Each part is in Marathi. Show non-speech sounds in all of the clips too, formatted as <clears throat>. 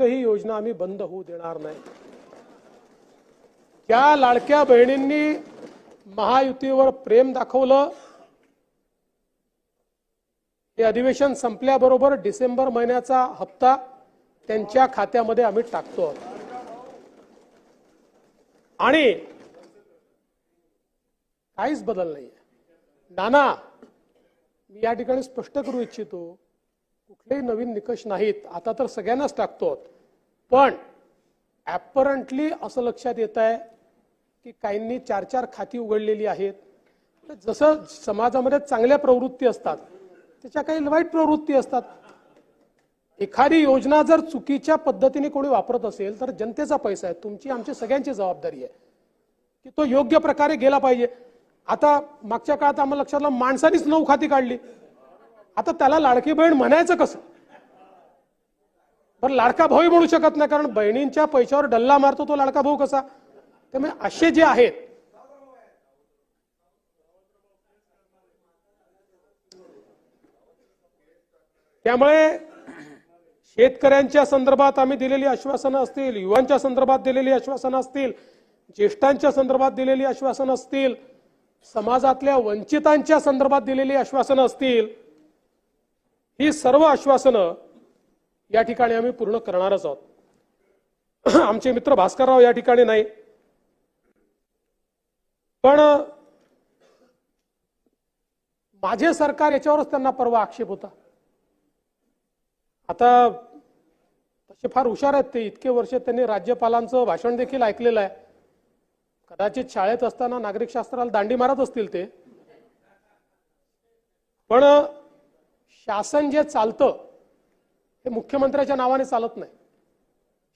एकही योजना आम्ही बंद होऊ देणार नाही. त्या लाडक्या बहिणींनी महायुतीवर प्रेम दाखवलं. हे अधिवेशन संपल्याबरोबर डिसेंबर महिन्याचा हप्ता त्यांच्या खात्यामध्ये आम्ही टाकतो. आणि काहीच बदल नाही नाना मी या ठिकाणी स्पष्ट करू इच्छितो. कुठलेही नवीन निकष नाहीत. आता तर सगळ्यांनाच टाकतो पण ॲपरंटली असं लक्षात येत आहे की काहींनी चार चार खाती उघडलेली आहेत. जसं समाजामध्ये चांगल्या प्रवृत्ती असतात त्याच्या काही वाईट प्रवृत्ती असतात. एखादी योजना जर चुकीच्या पद्धतीने कोणी वापरत असेल तर जनतेचा पैसा आहे. तुमची आमची सगळ्यांची जबाबदारी आहे. की तो योग्य प्रकारे गेला पाहिजे. आता मागच्या काळात आम्हाला लक्षात आलं माणसानीच नऊ खाती काढली. आता त्याला लाडकी बहीण म्हणायचं कसं? पण लाडका भाऊही म्हणू शकत नाही कारण बहिणींच्या पैशावर डल्ला मारतो तो लाडका भाऊ कसा? त्यामुळे असे जे आहेत त्यामुळे शेतकऱ्यांच्या संदर्भात आम्ही दिलेली आश्वासनं असतील युवांच्या संदर्भात दिलेली आश्वासनं असतील ज्येष्ठांच्या संदर्भात दिलेली आश्वासनं असतील समाजातल्या वंचितांच्या संदर्भात दिलेली आश्वासनं असतील ही सर्व आश्वासनं या ठिकाणी आम्ही पूर्ण करणारच आहोत. <clears throat> आमचे मित्र भास्करराव या ठिकाणी नाही. पण माझे सरकार याच्यावरच त्यांना परवा आक्षेप होता. आता तसे फार हुशार आहेत ते इतके वर्ष त्यांनी राज्यपालांचं भाषण देखील ऐकलेलं आहे. कदाचित शाळेत असताना नागरिक शास्त्राला दांडी मारत असतील ते. पण शासन जे चालतं हे मुख्यमंत्र्याच्या नावाने चालत नाही.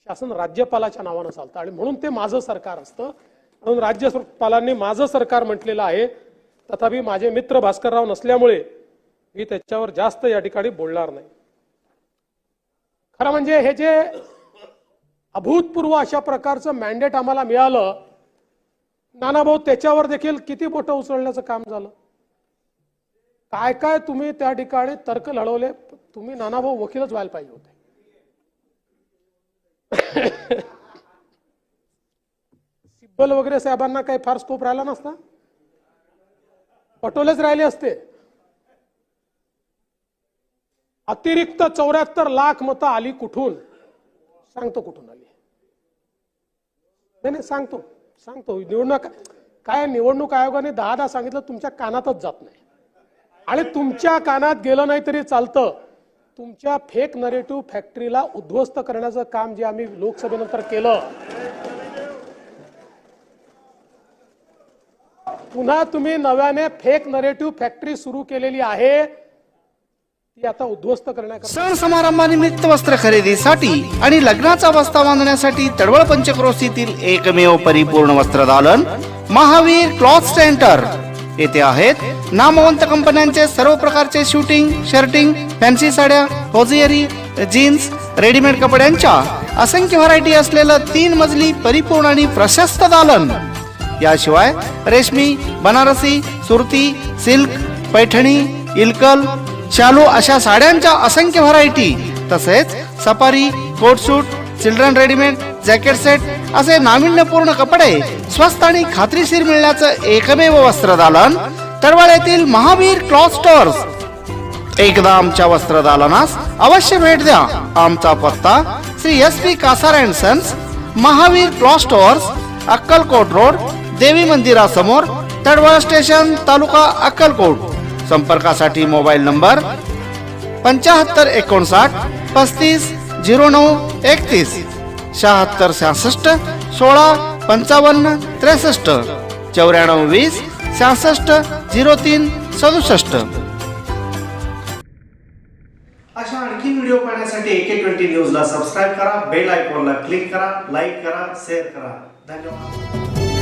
शासन राज्यपालाच्या नावानं चालतं. आणि म्हणून ते माझं सरकार असतं. म्हणून राज्यपालांनी माझं सरकार म्हटलेलं आहे. तथापि माझे मित्र भास्करराव नसल्यामुळे मी त्याच्यावर जास्त या ठिकाणी बोलणार नाही. खरं म्हणजे हे जे अभूतपूर्व अशा प्रकारचं मॅन्डेट आम्हाला मिळालं नानाभाऊ त्याच्यावर देखील किती बोटं उचलण्याचं काम झालं? काय काय तुम्ही त्या ठिकाणी तर्क लढवले तुम्ही नानाभाऊ वकीलच व्हायला पाहिजे होते. सिब्बल वगैरे साहेबांना काही फार स्कोप राहिला नसता? पटोलेच राहिले असते. अतिरिक्त चौऱ्याहत्तर लाख मतं आली कुठून? सांगतो कुठून आली. नाही नाही सांगतो सांगतो. निवडणूक काय निवडणूक आयोगाने दहा दहा सांगितलं तुमच्या कानातच जात नाही. आणि तुमच्या कानात गेलं नाही तरी चालतं. तुमच्या फेक नरेटिव्ह फॅक्टरीला उद्ध्वस्त करण्याचं काम जे आम्ही लोकसभेनंतर केलं. पुन्हा तुम्ही नव्याने फेक नरेटिव्ह फॅक्टरी सुरू केलेली आहे. ती आता उद्ध्वस्त करण्याकरता. सण समारंभानिमित्त वस्त्र खरेदीसाठी आणि लग्नाचा बस्ता बांधण्यासाठी तडवळ पंचक्रोशीतील एकमेव परिपूर्ण वस्त्र दालन महावीर क्लॉथ सेंटर. येथे आहेत. नामवंत कंपन्यांचे सर्व प्रकारचे शूटिंग शर्टिंग फॅन्सी साड्या होजियरी जीन्स रेडीमेड कपड्यांच्या असंख्य व्हरायटी असलेलं तीन मजली परिपूर्ण आणि प्रशस्त दालन. याशिवाय रेशमी बनारसी सुरती सिल्क पैठणी इलकल शालू अशा साड्यांच्या असंख्य व्हरायटी तसेच safari coat suit children readymade jacket set असे नाविन्यपूर्ण कपडे स्वस्त आणि खात्रीशीर मिळण्याचं एकमेव वस्त्रदालन दालन येथील महावीर क्लॉथ स्टोअर्स. एकदा आमच्या वस्त्रदालनास अवश्य भेट द्या. आमचा पत्ता Shri S P Kasar and sons Mahavir cloth stores Akkalkot road Devi मंदिरासमोर तडवळ स्टेशन तालुका अक्कलकोट. संपर्कासाठी मोबाईल नंबर पंच्याहत्तर एकोणसाठ पस्तीस झिरो नऊ एकतीस शहात्तर सहासष्ट सोळा पंचावन्न त्रेसष्ट चौऱ्याण्णव वीस सहासष्ट झिरो तीन सदुसष्ट. अशा आणखी व्हिडिओ पाहण्यासाठी एके ट्वेंटी न्यूजला सबस्क्राईब करा बेल आयकॉनला क्लिक करा लाईक करा शेअर करा. धन्यवाद.